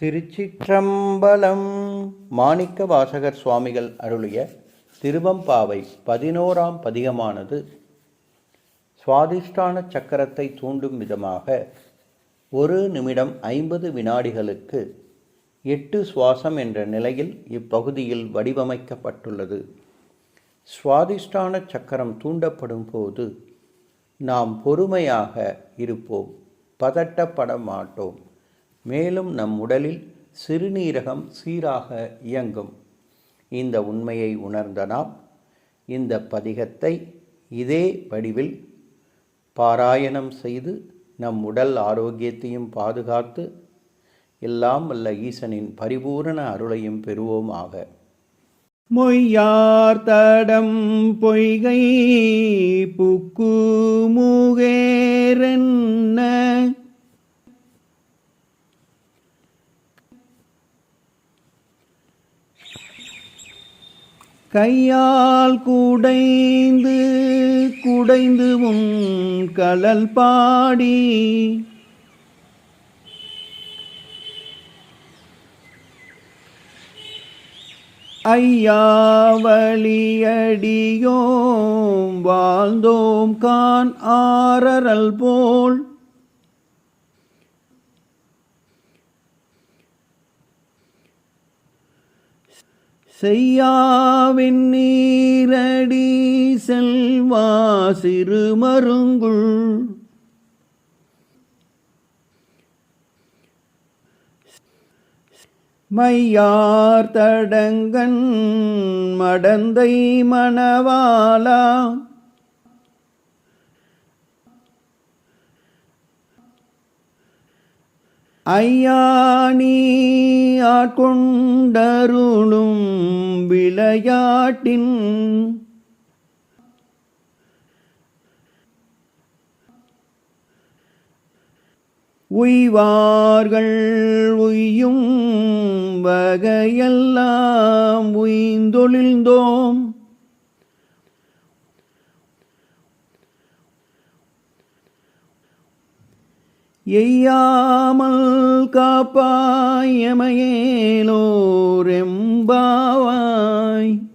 திருச்சிற்றம்பலம். மாணிக்க வாசகர் சுவாமிகள் அருளிய திருவம்பாவை பதினோராம் பதிகமானது சுவாதிஷ்டான சக்கரத்தை தூண்டும் விதமாக ஒரு நிமிடம் ஐம்பது வினாடிகளுக்கு எட்டு சுவாசம் என்ற நிலையில் இப்பகுதியில் வடிவமைக்கப்பட்டுள்ளது. சுவாதிஷ்டான சக்கரம் தூண்டப்படும் போது நாம் பொறுமையாக இருப்போம் பதட்டப்பட மாட்டோம். மேலும் நம் உடலில் சிறுநீரகம் சீராக இயங்கும். இந்த உண்மையை உணர்ந்த நாம் இந்த பதிகத்தை இதே வடிவில் பாராயணம் செய்து நம் உடல் ஆரோக்கியத்தையும் பாதுகாத்து எல்லாம் வல்ல ஈசனின் பரிபூரண அருளையும் பெறுவோமாக மொய்யார் தடம் பொய்கை புக்கு மூக கையால் குடைந்து குடைந்து உன் கலல் பாடி. ஐயாவளியடியோம் வாழ்ந்தோம் கான் ஆரரல் போல். செய்யாவின் நீரடி செல்வா சிறுமருங்குள் மையார் தடங்கன் மடந்தை மணவாலா ஐயானி ஆட்கொண்டருளும் விளையாட்டின் உய்வார்கள் உய்யும் வகையெல்லாம் உய்ந்தொழிந்தோம். எய்யாமல் காப்பாயமையேலோரெம்பாவாய்